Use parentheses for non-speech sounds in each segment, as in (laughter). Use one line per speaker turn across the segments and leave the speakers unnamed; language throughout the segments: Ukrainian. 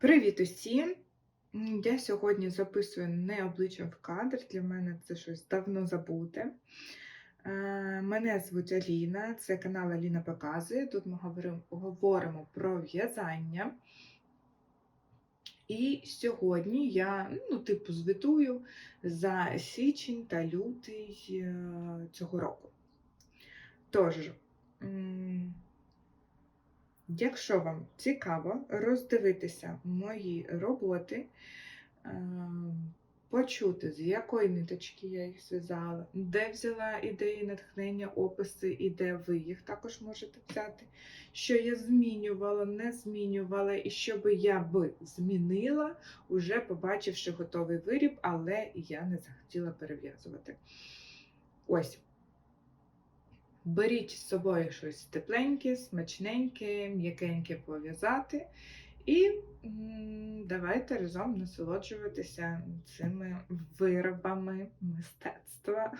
Привіт усім! Я сьогодні записую не обличчям в кадр. Для мене це щось давно забуте. Е, Мене звуть Аліна, це канал Аліна Показує. Тут ми говоримо, про в'язання. І сьогодні я, ну, типу, звітую за січень та лютий е, цього року. Тож, Якщо вам цікаво роздивитися мої роботи, е, почути, з якої ниточки я їх зв'язала, де взяла ідеї, натхнення, описи і де ви їх також можете взяти, що я змінювала, не змінювала, і що би я би змінила, уже побачивши готовий виріб, але я не захотіла перев'язувати. Ось. Беріть з собою щось тепленьке, смачненьке, м'якеньке пов'язати. І давайте разом насолоджуватися цими виробами мистецтва.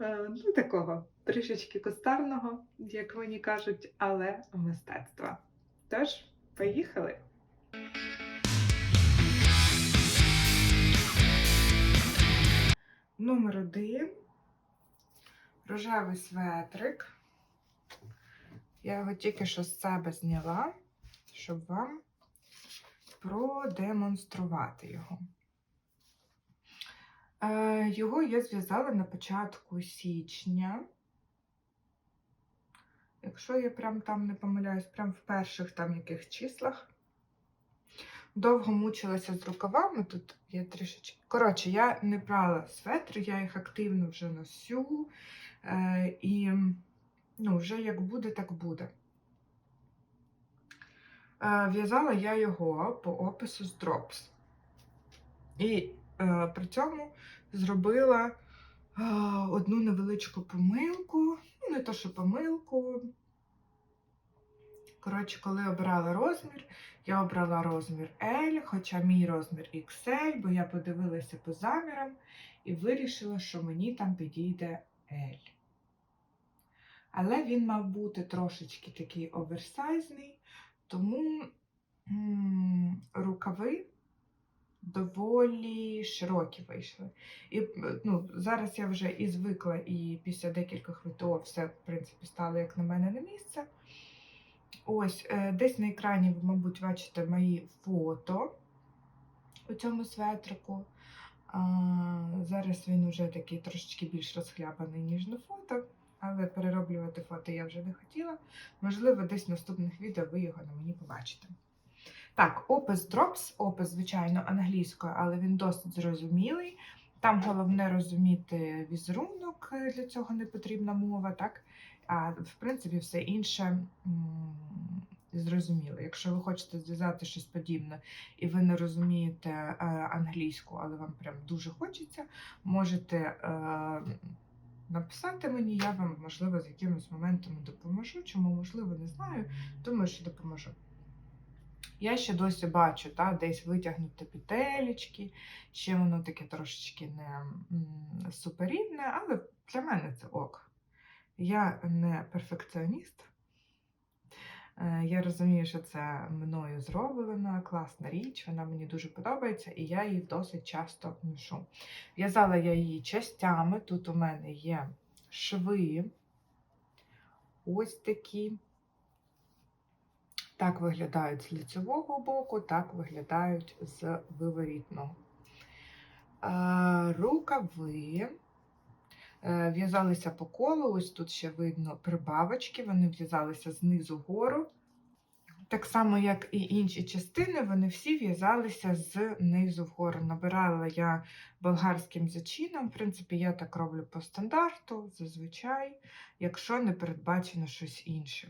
Е, Ну, такого трішечки кустарного, як мені кажуть, але мистецтва. Тож, поїхали! Номер один. Рожевий светрик. Я його тільки що з себе зняла, щоб вам продемонструвати його. Е, Його я зв'язала на початку січня. Якщо я прям там не помиляюсь, прям в перших там яких числах. Довго мучилася з рукавами, тут є трішечки. Коротше, я не брала светри, я їх активно вже носю. Е, і ну, вже як буде, так буде. Е, В'язала я його по опису з Drops. І е, при цьому зробила е, одну невеличку помилку. Ну, не то, що помилку. Коротше, коли обирала розмір, я обрала розмір L, хоча мій розмір XL, бо я подивилася по замірам і вирішила, що мені там підійде L. Але він мав бути трошечки такий оверсайзний, тому м, рукави доволі широкі вийшли. І ну, зараз я вже і звикла, і після декількох ВТО все, в принципі, стало як на мене на місце. Ось, е, десь на екрані ви, мабуть, бачите мої фото у цьому светрику. Зараз він вже такий трошечки більш розхлябаний, ніж на фото, але перероблювати фото я вже не хотіла. Можливо, десь в наступних відео ви його на мені побачите. Так, опис Drops, опис, звичайно, англійською, але він досить зрозумілий. Там головне розуміти візерунок, е, для цього не потрібна мова, так? А в принципі, все інше зрозуміло. Якщо ви хочете зв'язати щось подібне і ви не розумієте е, англійську, але вам прям дуже хочеться, можете е, написати мені, я вам, можливо, з якимось моментом допоможу. Чому, можливо, не знаю. Думаю, що допоможу. Я ще досі бачу, та, десь витягнути петелечки, ще воно таке трошечки не суперівне, але для мене це ок. Я не перфекціоніст. Е, Я розумію, що це мною зроблена класна річ, вона мені дуже подобається, і я її досить часто ношу. В'язала я її частями. Тут у мене є шви. Ось такі. Так виглядають з лицевого боку, так виглядають з виворітного. Е, Рукави в'язалися по колу, ось тут ще видно прибавочки, вони в'язалися знизу вгору. Так само, як і інші частини, вони всі в'язалися знизу вгору. Набирала я болгарським зачином. В принципі, я так роблю по стандарту, зазвичай, якщо не передбачено щось інше.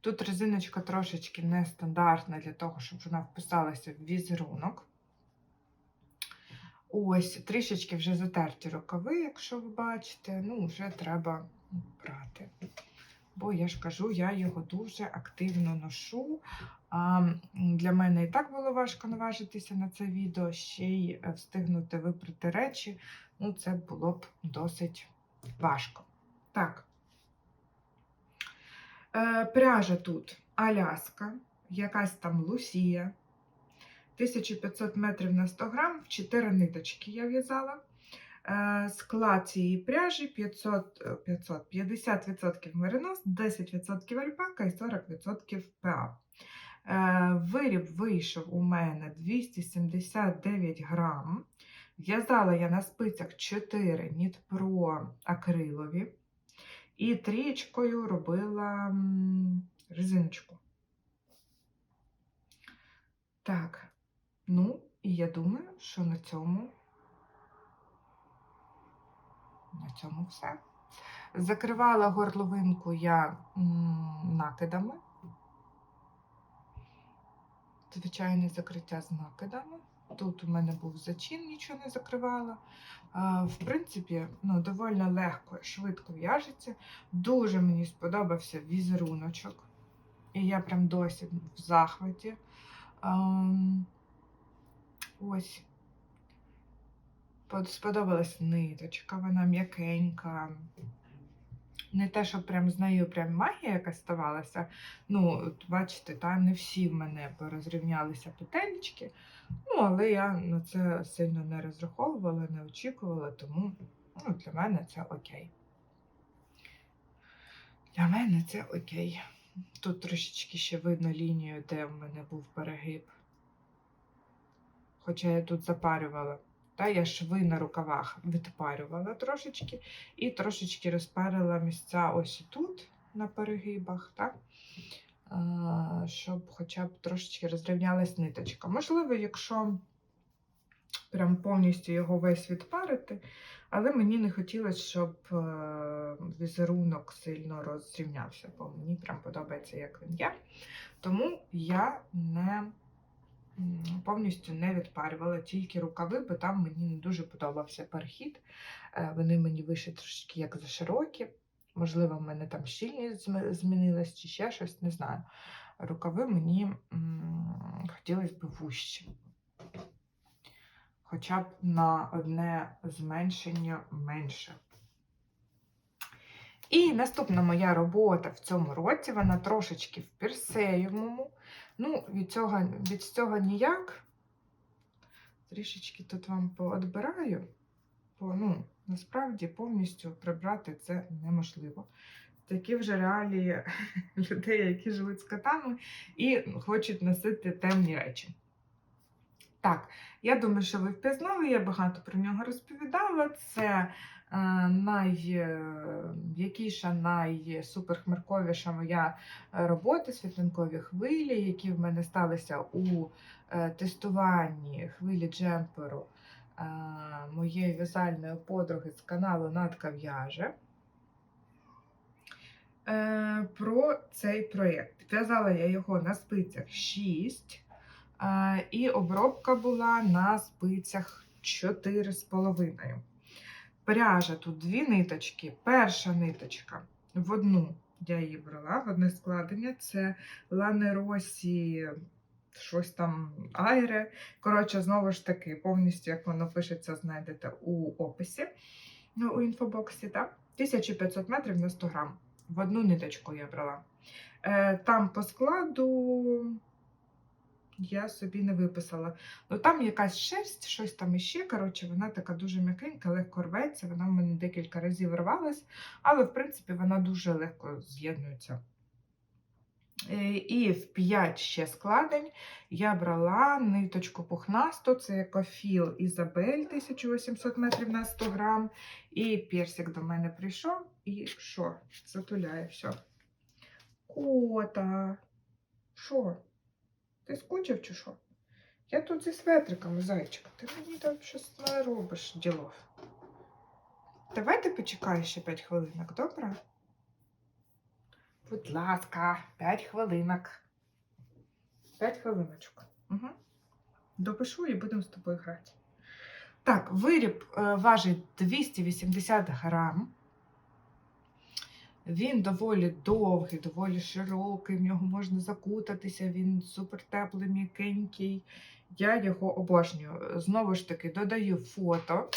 Тут резиночка трошечки нестандартна для того, щоб вона вписалася в візерунок. Ось, трішечки вже затерті рукави, якщо ви бачите, ну, вже треба брати. Бо я ж кажу, я його дуже активно ношу. А, для мене і так було важко наважитися на це відео, ще й е, встигнути випрати речі. Ну, це було б досить важко. Так. Е, пряжа тут Аляска, якась там Лусія. 1500 метрів на 100 грам, в 4 ниточки я в'язала. Е, Склад цієї пряжі 500, е, 500, 50% меринос, 10% альпака і 40% ПА. Е, Виріб вийшов у мене 279 грам. В'язала я на спицях 4 нітпро акрилові і трієчкою робила резиночку. Так, ну, і я думаю, що на цьому на цьому все. Закривала горловинку я накидами. Звичайне закриття з накидами. Тут у мене був зачин, нічого не закривала. В принципі, ну, доволі легко і швидко в'яжеться. Дуже мені сподобався візеруночок. І я прям досі в захваті. Ось. Сподобалась ниточка, вона м'якенька. Не те, що прям з нею прям магія якась ставалася. Ну, от бачите, та не всі в мене порозрівнялися петелечки. Ну, але я на це сильно не розраховувала, не очікувала, тому ну, для мене це окей. Для мене це окей. Тут трошечки ще видно лінію, де в мене був перегиб. Хоча я тут запарювала. Та я шви на рукавах відпарювала трошечки і трошечки розпарила місця ось тут на перегибах, так? Щоб хоча б трошечки розрівнялась ниточка. Можливо, якщо прям повністю його весь відпарити, але мені не хотілося, щоб е, візерунок сильно розрівнявся, бо мені прям подобається, як він є. Тому я не повністю не відпарювала тільки рукави, бо там мені не дуже подобався перехід. Е, Вони мені вийшли трошки як заширокі. Можливо, в мене там щільність змінилась чи ще щось, не знаю. Рукави мені хотілося б вужчі. Хоча б на одне зменшення менше. І наступна моя робота в цьому році, вона трошечки в пірсеєвому. Ну, від цього, від цього ніяк. Трішечки тут вам поодбираю. Бо, ну, насправді повністю прибрати це неможливо. Такі вже реалії (laughs) людей, які живуть з котами і хочуть носити темні речі. Так, я думаю, що ви впізнали, я багато про нього розповідала. Це е, найм'якіша, найсуперхмарковіша моя робота, світлинкові хвилі, які в мене сталися у е, тестуванні хвилі джемперу е, моєї в'язальної подруги з каналу Натка в'яже. Про цей проєкт. В'язала я його на спицях 6. Е, І обробка була на спицях 4,5. Пряжа тут дві ниточки. Перша ниточка в одну я її брала, в одне складення. Це Ланеросі, щось там Айре. Коротше, знову ж таки, повністю, як воно пишеться, знайдете у описі ну, у інфобоксі. Так? 1500 метрів на 100 грам. В одну ниточку я брала. Е, Там по складу я собі не виписала. Ну там якась шерсть, щось там іще. Коротше, вона така дуже м'якенька, легко рветься. Вона в мене декілька разів рвалась, але в принципі вона дуже легко з'єднується. Е, І в 5 ще складень я брала ниточку пухнасту, це екофіл Ізабель 1800 метрів на 100 грам. І персик до мене прийшов і що? Затуляє все. Кота. Що? Ти скучив чи що? Я тут зі светриками, зайчик. Ти мені там щось не робиш ділов. Давай ти почекаєш ще 5 хвилинок, добре? Будь ласка, 5 хвилинок. 5 хвилиночок. Угу. Допишу і будемо з тобою грати. Так, виріб е, важить 280 грам. Він доволі довгий, доволі широкий, в нього можна закутатися, він супер теплий, м'якенький. Я його обожнюю. Знову ж таки, додаю фото,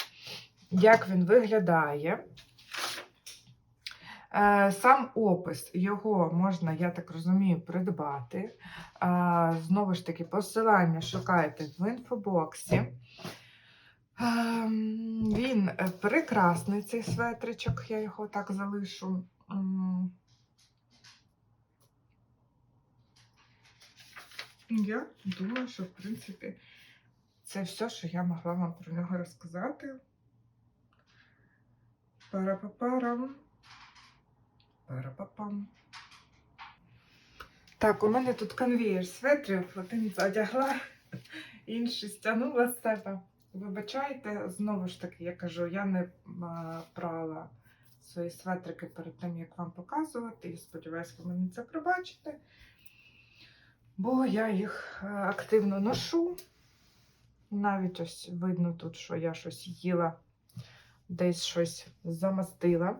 як він виглядає. Е, Сам опис його можна, я так розумію, придбати. Знову ж таки, посилання шукайте в інфобоксі. Ем, Він е, прекрасний, цей светричок, я його так залишу. Я думаю, що в принципі це все, що я могла вам про нього розказати. Парапапарам. Парапапам. Так, у мене тут конвієр светрів, один одягла, інший стягнула з себе. Вибачайте, знову ж таки, я кажу, я не прала свої светрики перед тим, як вам показувати. І сподіваюся, ви мені це пробачите. Бо я їх е, активно ношу. Навіть ось видно тут, що я щось їла, десь щось замастила.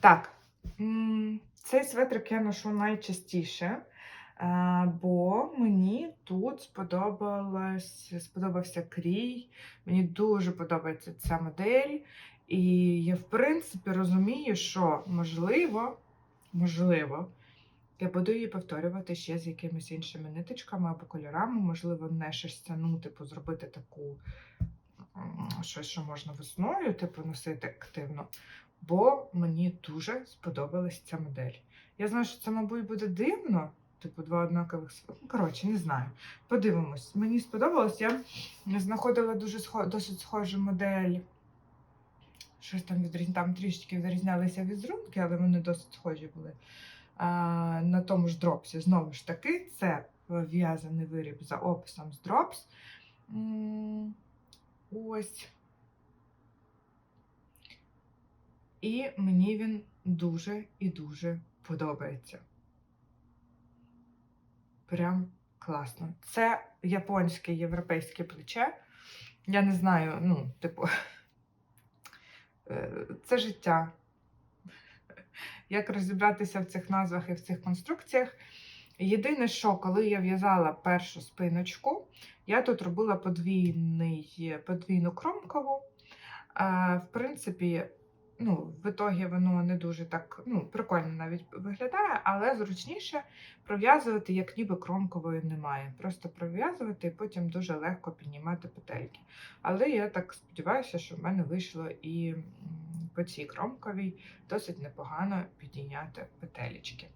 Так, цей светрик я ношу найчастіше, е, бо мені тут сподобалось, сподобався крій. Мені дуже подобається ця модель. І я, в принципі, розумію, що можливо, можливо, я буду її повторювати ще з якимись іншими ниточками або кольорами, можливо, не шерстяну, типу, зробити таку щось, що можна весною, типу, носити активно. Бо мені дуже сподобалась ця модель. Я знаю, що це, мабуть, буде дивно. Типу, два однакових коротше, не знаю. Подивимось. Мені сподобалось. Я знаходила дуже схо... досить схожу модель. Щось там відрізня... там трішечки відрізнялися візерунки, але вони досить схожі були. А, на тому ж дропсі. Знову ж таки, це в'язаний виріб за описом з дропс. Ось. І мені він дуже і дуже подобається. Прям класно. Це японське європейське плече. Я не знаю, ну, типу, (laughs) це життя. Як розібратися в цих назвах і в цих конструкціях? Єдине, що коли я в'язала першу спиночку, я тут робила подвійний, подвійну кромкову. В принципі, ну, в ітогі воно не дуже так ну, прикольно навіть виглядає, але зручніше пров'язувати, як ніби кромкової немає. Просто пров'язувати і потім дуже легко піднімати петельки. Але я так сподіваюся, що в мене вийшло і по цій кромковій досить непогано підійняти петелечки.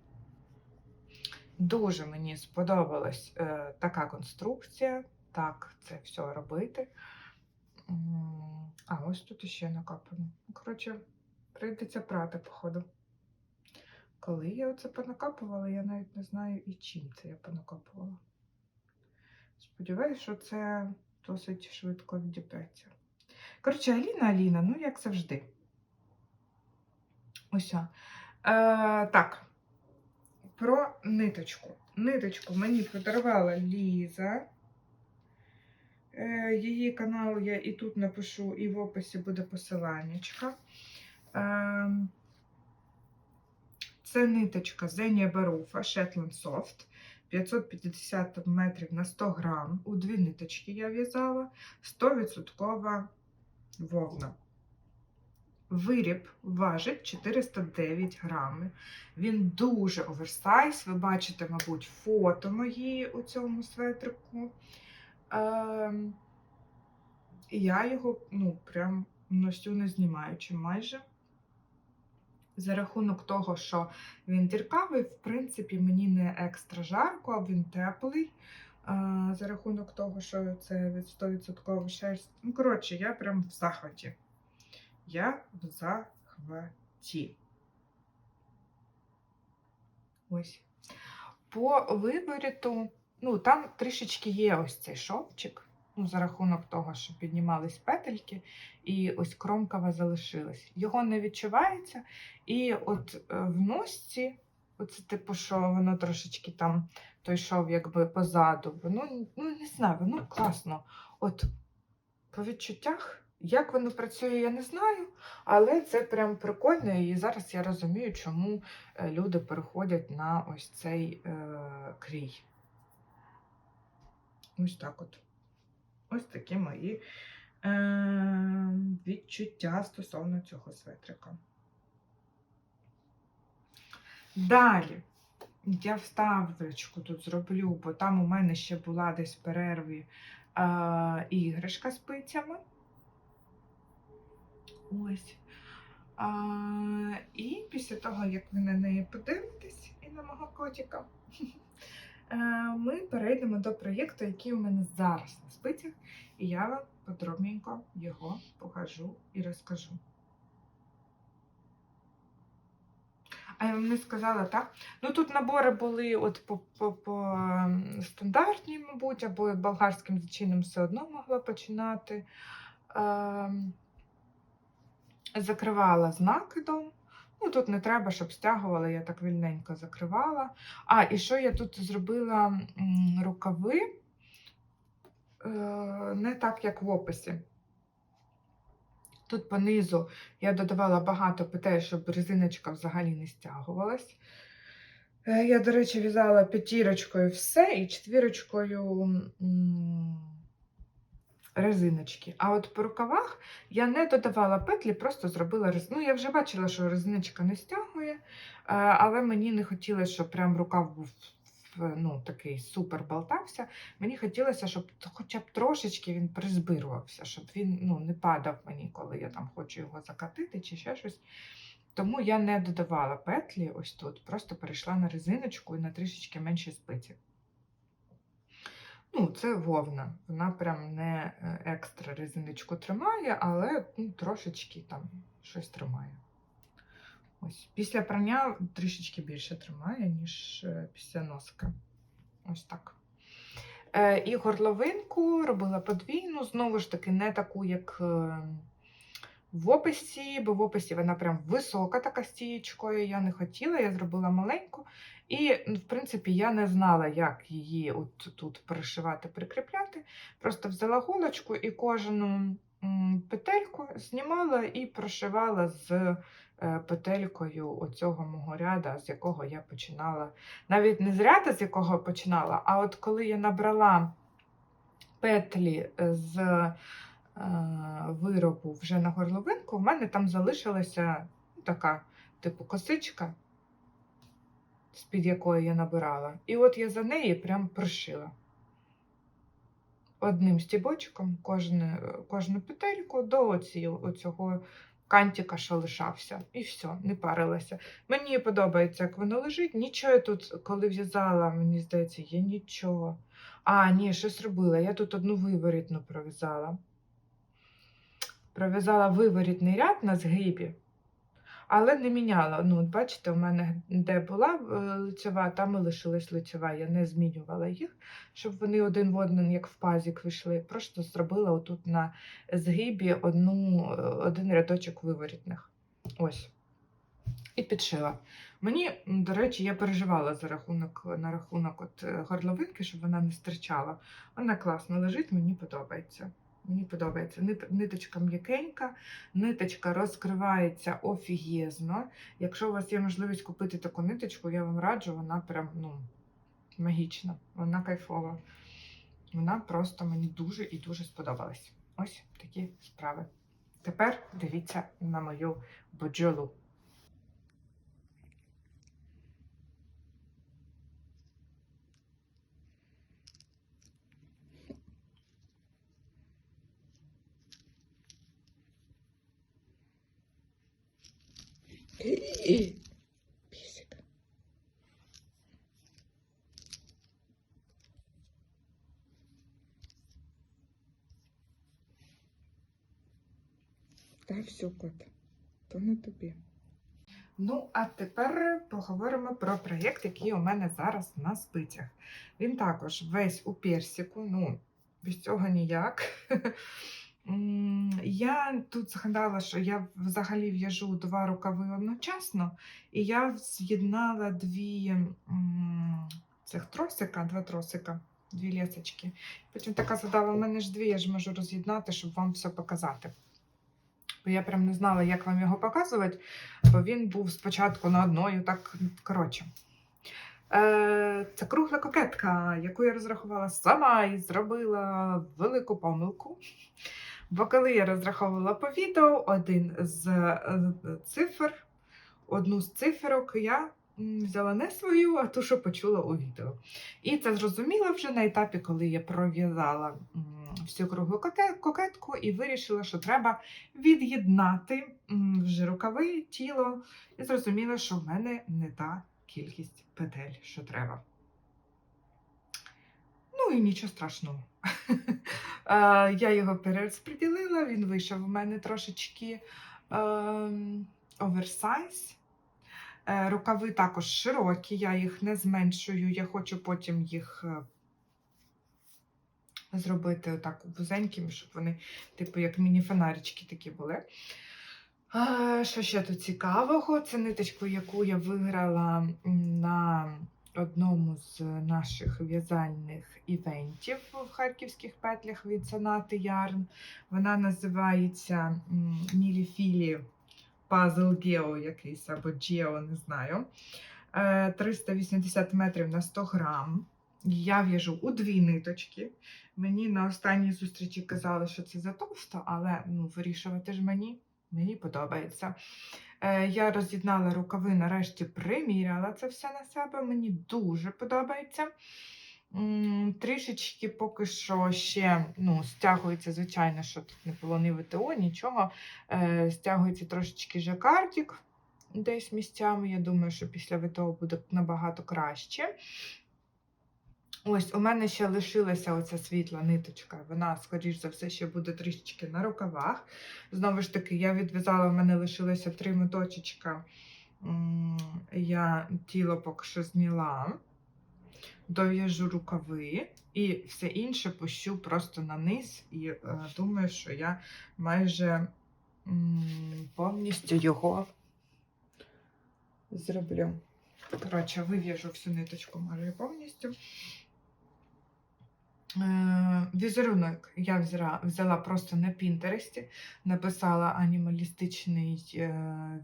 Дуже мені сподобалась е, така конструкція, так це все робити. А ось тут іще накапано. Ну, Коротше, прийдеться прати, походу. Коли я оце понакапувала, я навіть не знаю і чим це я понакапувала. Сподіваюсь, що це досить швидко відіпреться. Коротше, Аліна, Аліна, ну як завжди. Ось. Е, так, про ниточку. Ниточку мені подарувала Ліза. Е, Її канал я і тут напишу, і в описі буде посиланнячка. Е, Це ниточка Zenia Barufa Shetland Soft 550 метрів на 100 грам. У дві ниточки я в'язала 100% вовна. Виріб важить 409 грами. Він дуже оверсайз. Ви бачите, мабуть, фото мої у цьому светрику. Ем, і я його ну, прям носю не знімаючи майже. За рахунок того, що він діркавий, в принципі, мені не екстра жарко, а він теплий. Е, За рахунок того, що це від 100% шерсть. Ну, коротше, я прям в захваті. Я в захваті. Ось. По виборіту, ну, там трішечки є ось цей шовчик. Ну, за рахунок того, що піднімались петельки, і ось кромкова залишилась. Його не відчувається. І от е, в носці, оце типу, що воно трошечки там той шов якби позаду. Воно, ну не знаю, воно класно. От по відчуттях, як воно працює, я не знаю, але це прям прикольно. І зараз я розумію, чому е, люди переходять на ось цей е, крій. Ось так от. Ось такі мої е, відчуття стосовно цього светрика. Далі. Я вставочку тут зроблю, бо там у мене ще була десь в перерві а, іграшка з пицями. Ось. А, і після того, як ви на неї подивитесь і на мого котика, е, (laughs) ми перейдемо до проєкту, який у мене зараз на спицях, і я вам подробненько його покажу і розкажу. А я вам не сказала, так? Ну тут набори були от по, по, по ем, стандартній, мабуть, або болгарським зачином все одно могла починати. Ем, закривала з накидом. Ну, тут не треба, щоб стягувала, я так вільненько закривала. А, і що я тут зробила рукави е, не так, як в описі. Тут понизу я додавала багато петель, щоб резиночка взагалі не стягувалась. Е, Я, до речі, в'язала п'ятірочкою все і четвірочкою резиночки. А от по рукавах я не додавала петлі, просто зробила рез... Ну, я вже бачила, що резиночка не стягує, е, але мені не хотілося, щоб прям рукав був ну, такий супер болтався. Мені хотілося, щоб хоча б трошечки він призбирувався, щоб він ну, не падав мені, коли я там хочу його закатити чи ще щось. Тому я не додавала петлі ось тут, просто перейшла на резиночку і на трішечки менші спиці. Ну, це вовна. Вона прям не е, екстра резиночку тримає, але ну, трошечки там щось тримає. Ось. Після прання трішечки більше тримає, ніж е, після носка. Ось так. Е, і горловинку робила подвійну, знову ж таки, не таку, як в описі, бо в описі вона прям висока така стієчкою. Я не хотіла, я зробила маленьку. І, ну, в принципі, я не знала, як її от тут пришивати, прикріпляти. Просто взяла голочку і кожну петельку знімала і прошивала з е, петелькою оцього мого ряда, з якого я починала. Навіть не з ряда, з якого починала, а от коли я набрала петлі з виробу вже на горловинку, в мене там залишилася ну, така, типу, косичка, з-під якої я набирала. І от я за неї прям прошила. Одним стібочком кожне, кожну петельку до оці, оцього кантика, що лишався. І все, не парилася. Мені подобається, як воно лежить. Нічого я тут, коли в'язала, мені здається, я нічого. А, ні, щось робила. Я тут одну виворітну пров'язала. Пров'язала виворітний ряд на згибі, але не міняла. Ну, бачите, у мене де була е, лицьова, там і лишилась лицьова. Я не змінювала їх, щоб вони один в один, як в пазік вийшли. Просто зробила отут на згибі одну, е, один рядочок виворітних. Ось. І підшила. Мені, до речі, я переживала за рахунок, на рахунок от горловинки, щоб вона не стирчала. Вона класно лежить, мені подобається. Мені подобається. Ниточка м'якенька, ниточка розкривається офігезно. Якщо у вас є можливість купити таку ниточку, я вам раджу, вона прям ну, магічна, вона кайфова. Вона просто мені дуже і дуже сподобалась. Ось такі справи. Тепер дивіться на мою боджолу. Пісик. Та все, кот, то не тобі. Ну, а тепер поговоримо про проєкт, який у мене зараз на спицях. Він також весь у персику, ну, без цього ніяк. Я тут згадала, що я взагалі в'яжу два рукави одночасно, і я з'єднала дві цих тросика, два тросика, дві лісочки. Потім така задала, у мене ж дві, я ж можу роз'єднати, щоб вам все показати. Бо я прям не знала, як вам його показувати, бо він був спочатку на одною, так коротше. Е, Це кругла кокетка, яку я розрахувала сама і зробила велику помилку. Бо коли я розраховувала по відео, один з е, цифр, одну з циферок я взяла не свою, а ту, що почула у відео. І це зрозуміла вже на етапі, коли я пров'язала всю круглу кокетку і вирішила, що треба від'єднати вже рукави, тіло, і зрозуміла, що в мене не та кількість петель, що треба. Ну і нічого страшного. (laughs) Е, Я його перерозподілила, він вийшов у мене трошечки ем, оверсайз. Е, Рукави також широкі, я їх не зменшую, я хочу потім їх е, зробити отак вузенькими, щоб вони, типу, як міні-фонарички такі були. Що ще тут цікавого? Це ниточку, яку я виграла на одному з наших в'язальних івентів в харківських петлях від Сонати Ярн. Вона називається Міліфілі Puzzle Geo якийсь або Geo, не знаю. Е, 380 метрів на 100 грам. Я в'яжу у дві ниточки. Мені на останній зустрічі казали, що це затовсто, але ну, вирішувати ж мені. Мені подобається. Е, я роз'єднала рукави, нарешті приміряла це все на себе. Мені дуже подобається. Трішечки поки що ще ну, стягується, звичайно, що тут не було ні ВТО, нічого. Е, стягується трошечки жакардік десь місцями. Я думаю, що після ВТО буде набагато краще. Ось, у мене ще лишилася оця світла ниточка. Вона, скоріш за все, ще буде трішечки на рукавах. Знову ж таки, я відв'язала, в мене лишилося три моточечка. Я тіло поки що зняла. Дов'яжу рукави і все інше пущу просто на низ. І е, думаю, що я майже повністю його зроблю. Коротше, вив'яжу всю ниточку майже повністю. Е, Візерунок я взяла, просто на Пінтересті, написала анімалістичний е,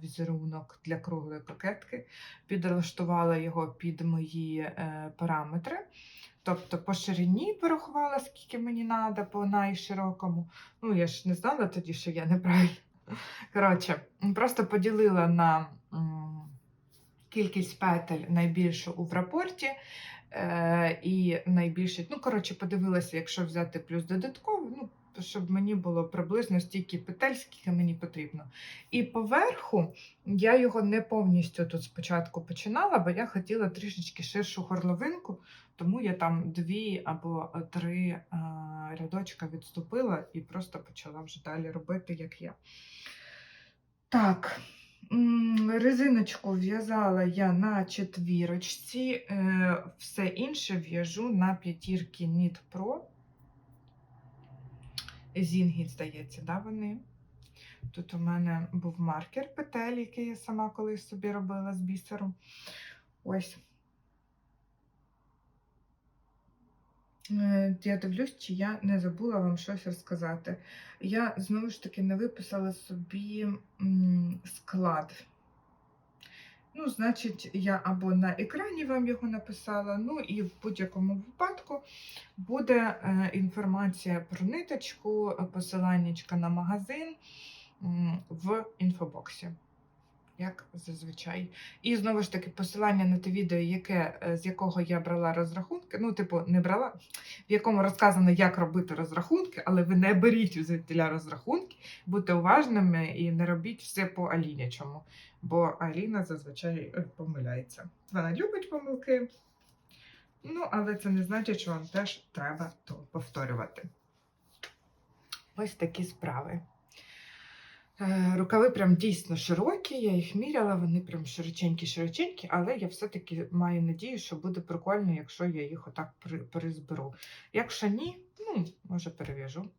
візерунок для круглої кокетки, підлаштувала його під мої е, параметри. Тобто по ширині порахувала, скільки мені треба, по найширокому. Ну, я ж не знала тоді, що я неправильно. Коротше, просто поділила на кількість петель найбільшу у рапорті. Е, і найбільше, ну, коротше, подивилася, якщо взяти плюс додатково, ну, щоб мені було приблизно стільки петель, скільки мені потрібно. І поверху я його не повністю тут спочатку починала, бо я хотіла трішечки ширшу горловинку, тому я там дві або три е, рядочка відступила і просто почала вже далі робити, як я. Так. Резиночку в'язала я на четвірочці, е, все інше в'яжу на п'ятірки Knit Pro. Зінгіт, здається, да, вони. Тут у мене був маркер петель, який я сама колись собі робила з бісером. Ось. Я дивлюсь, чи я не забула вам щось розказати. Я знову ж таки не виписала собі склад. Ну, значить, я або на екрані вам його написала, ну і в будь-якому випадку буде е, інформація про ниточку, е, посиланнячка на магазин в інфобоксі. Як зазвичай. І знову ж таки, посилання на те відео, яке, е, з якого я брала розрахунки. Ну, типу, не брала, в якому розказано, як робити розрахунки, але ви не беріть звідтіля розрахунки, будьте уважними і не робіть все по Алінячому. Бо Аліна зазвичай е, помиляється. Вона любить помилки. Ну, але це не значить, що вам теж треба то повторювати. Ось такі справи. Е, Рукави прям дійсно широкі, я їх міряла, вони прям широченькі-широченькі, але я все-таки маю надію, що буде прикольно, якщо я їх отак перезберу. Якщо ні, ну, може перев'яжу.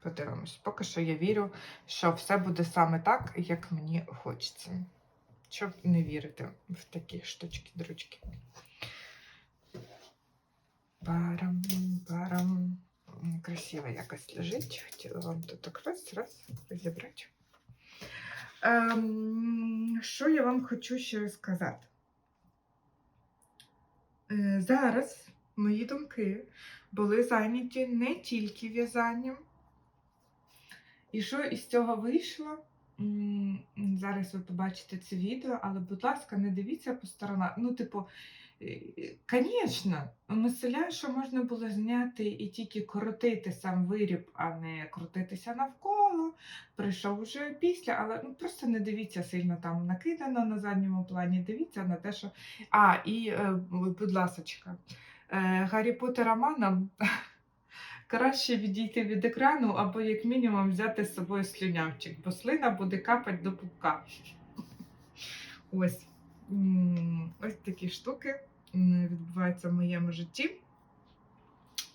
Подивимось. Поки що я вірю, що все буде саме так, як мені хочеться. Щоб не вірити в такі штучки-дрючки. Парам, парам. Красиво якось лежить. Хотіла вам тут так раз, раз розібрати. Ем, що я вам хочу ще розказати? Е, зараз мої думки були зайняті не тільки в'язанням. І що із цього вийшло? зараз ви побачите це відео, але, будь ласка, не дивіться по сторонам. Ну, типу, звісно, мисля, що можна було зняти і тільки коротити сам виріб, а не крутитися навколо. Прийшов вже після, але ну, просто не дивіться сильно там накидано на задньому плані. Дивіться на те, що. А, і, е, будь ласочка, е, Гаррі Поттера маном (laughs) краще відійти від екрану або, як мінімум, взяти з собою слюнявчик, бо слина буде капати до пупка. (laughs) Ось. Ось такі штуки відбуваються в моєму житті.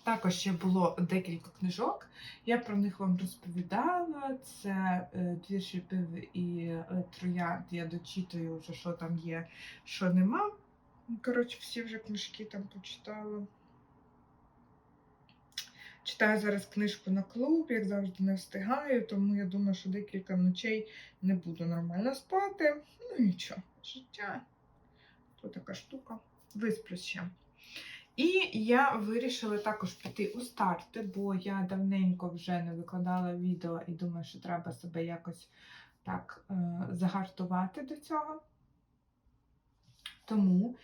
Також ще було декілька книжок. Я про них вам розповідала. Це е, двір шипів і е, троянд. Я дочитую вже, що там є, що нема. Коротше, всі вже книжки там почитала. Читаю зараз книжку на клуб, як завжди не встигаю, тому я думаю, що декілька ночей не буду нормально спати. Ну нічого, життя. То така штука. Висплюсь ще. І я вирішила також піти у старти, бо я давненько вже не викладала відео і думаю, що треба себе якось так е, загартувати до цього. Тому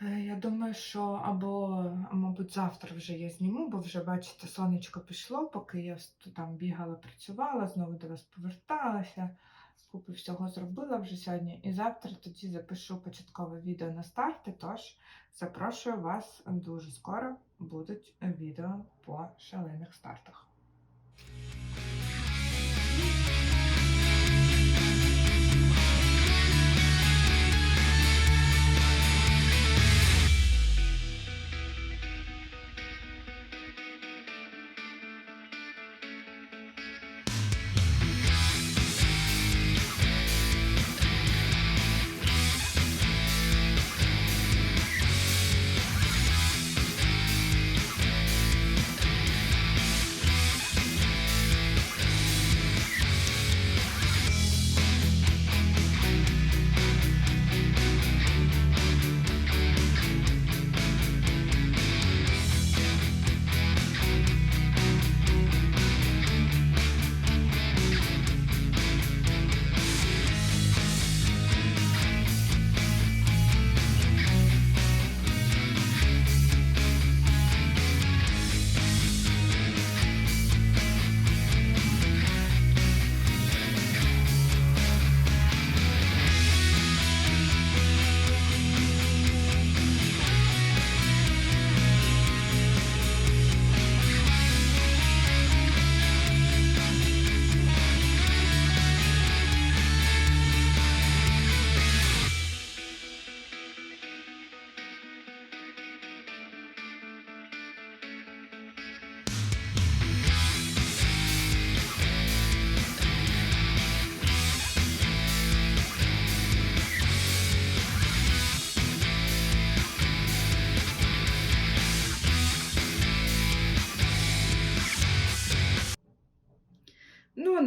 я думаю, що або, мабуть, завтра вже я зніму, бо вже, бачите, сонечко пішло, поки я там бігала, працювала, знову до вас поверталася. Купу всього зробила вже сьогодні. І завтра тоді запишу початкове відео на старти. Тож запрошую вас дуже скоро будуть відео по шалених стартах.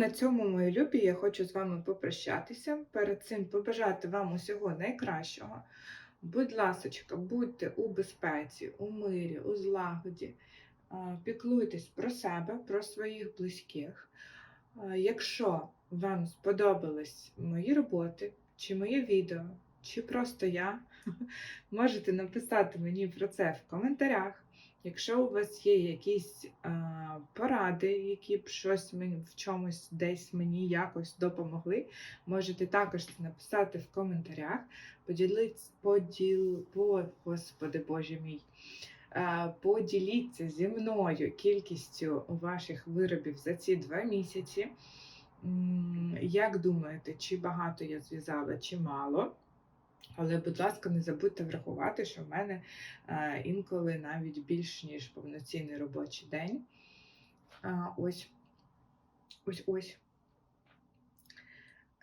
На цьому, мої любі, я хочу з вами попрощатися. Перед цим побажати вам усього найкращого. Будь ласочка, будьте у безпеці, у мирі, у злагоді. Піклуйтесь про себе, про своїх близьких. Якщо вам сподобались мої роботи, чи моє відео, чи просто я, (laughs) можете написати мені про це в коментарях. Якщо у вас є якісь а, поради, які б щось мені в чомусь десь мені якось допомогли, можете також написати в коментарях. Поділіться, поділ, по, господи Боже мій. А, Поділіться зі мною кількістю ваших виробів за ці два місяці. Як думаєте, чи багато я зв'язала, чи мало? Але, будь ласка, не забудьте врахувати, що в мене е, інколи навіть більш ніж повноцінний робочий день. Ось ось ось.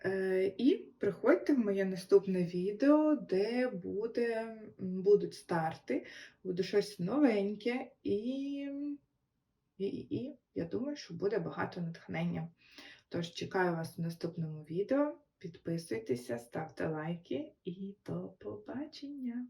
Е, і приходьте в моє наступне відео, де буде, будуть старти, буде щось новеньке, і, і, і, і я думаю, що буде багато натхнення. Тож чекаю вас в наступному відео. Підписуйтеся, ставте лайки і до побачення!